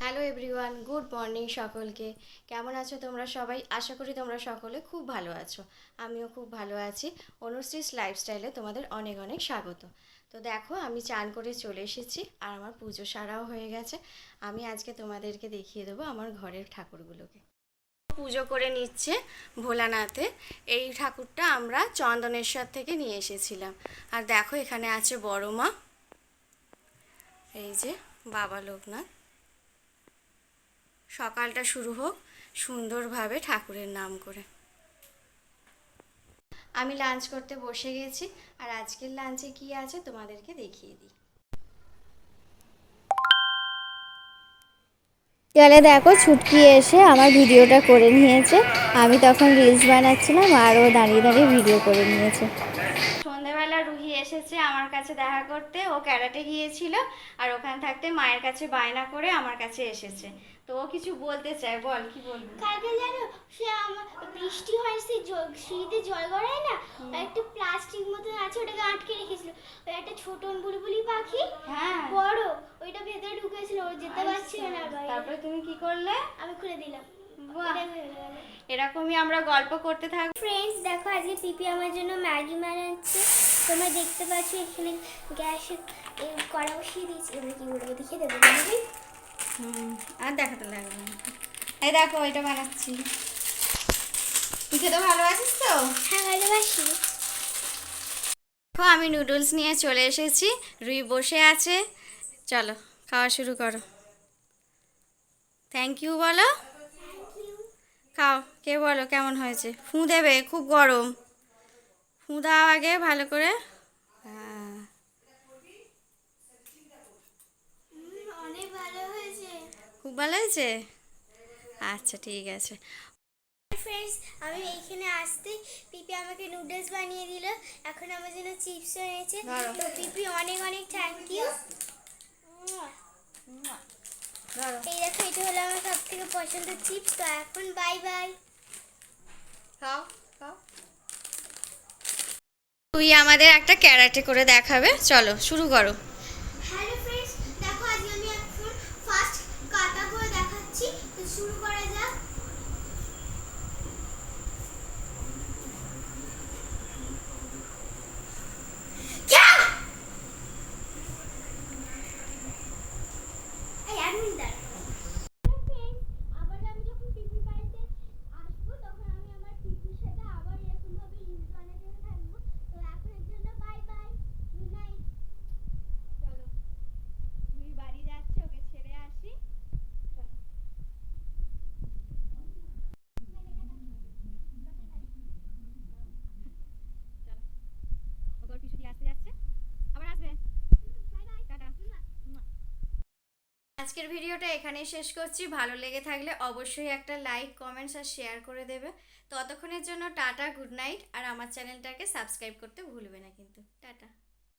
Hello everyone good morning সকলকে। কেমন আছো তোমরা সবাই? আশা করি তোমরা সকলে খুব ভালো আছো। আমিও খুব ভালো আছি। অনুশ্রীস লাইফস্টাইলে তোমাদের অনেক অনেক স্বাগত। তো দেখো, আমি চান করে চলে এসেছি আর আমার পুজো সারাও হয়ে গেছে। আমি আজকে তোমাদেরকে দেখিয়ে দেবো আমার ঘরের ঠাকুরগুলোকে। পুজো করে নিচ্ছে ভোলানাথে। এই ঠাকুরটা আমরা চন্দনেশ্বর থেকে নিয়ে এসেছিলাম। আর দেখো, এখানে আছে বড় মা। এই যে বাবা লোকনাথ। সকালটা শুরু হোক সুন্দরভাবে ঠাকুরের নাম করে। আমি লাঞ্চ করতে বসে গেছি আর আজকের লাঞ্চে কি আছে তোমাদেরকে দেখিয়ে দিই। চলে দেখো ছুটকি এসে আমার ভিডিওটা করে নিয়েছে। আমি তখন রিলস বানাচ্ছিলাম আর ও দাঁড়িয়ে দাঁড়িয়ে ভিডিও করে নিয়েছে। রুহি এসেছে আমার কাছে দেখা করতে। ও ক্যারাটে গিয়েছিল আর ওখানে থাকতে মায়ের কাছে বায়না করে আমার কাছে এসেছে। তো ও কিছু বলতে চায় বল কি বলবি? কালকে জানো সে আমার বৃষ্টি হয় সে সিঁড়িতে জল গড়ায় না একটা প্লাস্টিক মতন আছে ওটাকে আটকে রেখেছিল। ওই একটা ছোট বুলবুলি পাখি হ্যাঁ। বড় ওইটা ভেতরে ঢুকেছিল ও যেতে পারছিল না তারপরে তুমি কি করলে? আমি খুলে দিলাম। এরকমই আমরা গল্প করতে থাকব ফ্রেন্ডস দেখো আজকে পিপি আমার জন্য ম্যাগি বানাচ্ছে। তোমরা দেখতে পাচ্ছ এখানে গ্যাসে কড়া বসিয়ে দিয়েছি এবার কি বলব দেখিয়ে দেবো। হুম আর দেখাতে লাগবে না। এই দেখো এটা বানাচ্ছি। তুই খেতে ভালো আছিস তো? হ্যাঁ ভালোবাসি। দেখো আমি নুডলস নিয়ে চলে এসেছি রুই বসে আছে। চলো খাওয়া শুরু করো। থ্যাংক ইউ বলো। খাও কে বলো কেমন হয়েছে? ফু দেবে খুব গরম। দাও আগে ভালো করে। হ্যাঁ। অনেক ভালো হয়েছে। খুব ভালো হয়েছে? আচ্ছা ঠিক আছে। ফ্রেন্ডস আমি এইখানে আসতে পিপি আমাকে নুডলস বানিয়ে দিল। এখন আমার জন্য চিপস এনেছে। ধরো। তো পিপি অনেক অনেক থ্যাংক ইউ এই দেখো এটা হলো আমার সব থেকে পছন্দের চিপস তো এখন বাই বাই খাও খাও। তুই আমাদের একটা ক্যারাটে করে দেখাবে। চলো শুরু করো হ্যালো ফ্রেন্ডস দেখো আজ আমি এখন ফার্স্ট কাটা করে দেখাচ্ছি তো শুরু করা যাক এই এক মিনিট দাঁড়াও। আবার আমি যখন পিপির বাড়িতে আসব তখন আমি আমার পিপির সাথে আবার এরকম ভাবে রিলস বানাতে থাকব তো এখনের জন্য বাই বাই গুড নাইট চলো তুই বাড়ি যাচ্ছে ওকে ছেড়ে আসি ওকে ওর পিছু দিয়ে আসতে যাচ্ছে আবার আসবে টাটা আজকের ভিডিওটা এখানেই শেষ করছি। ভালো লেগে থাকলে অবশ্যই একটা লাইক কমেন্টস আর শেয়ার করে দেবে। ততক্ষণের জন্য টাটা গুড নাইট আর আমার চ্যানেলটাকে সাবস্ক্রাইব করতে ভুলবে না কিন্তু। টাটা।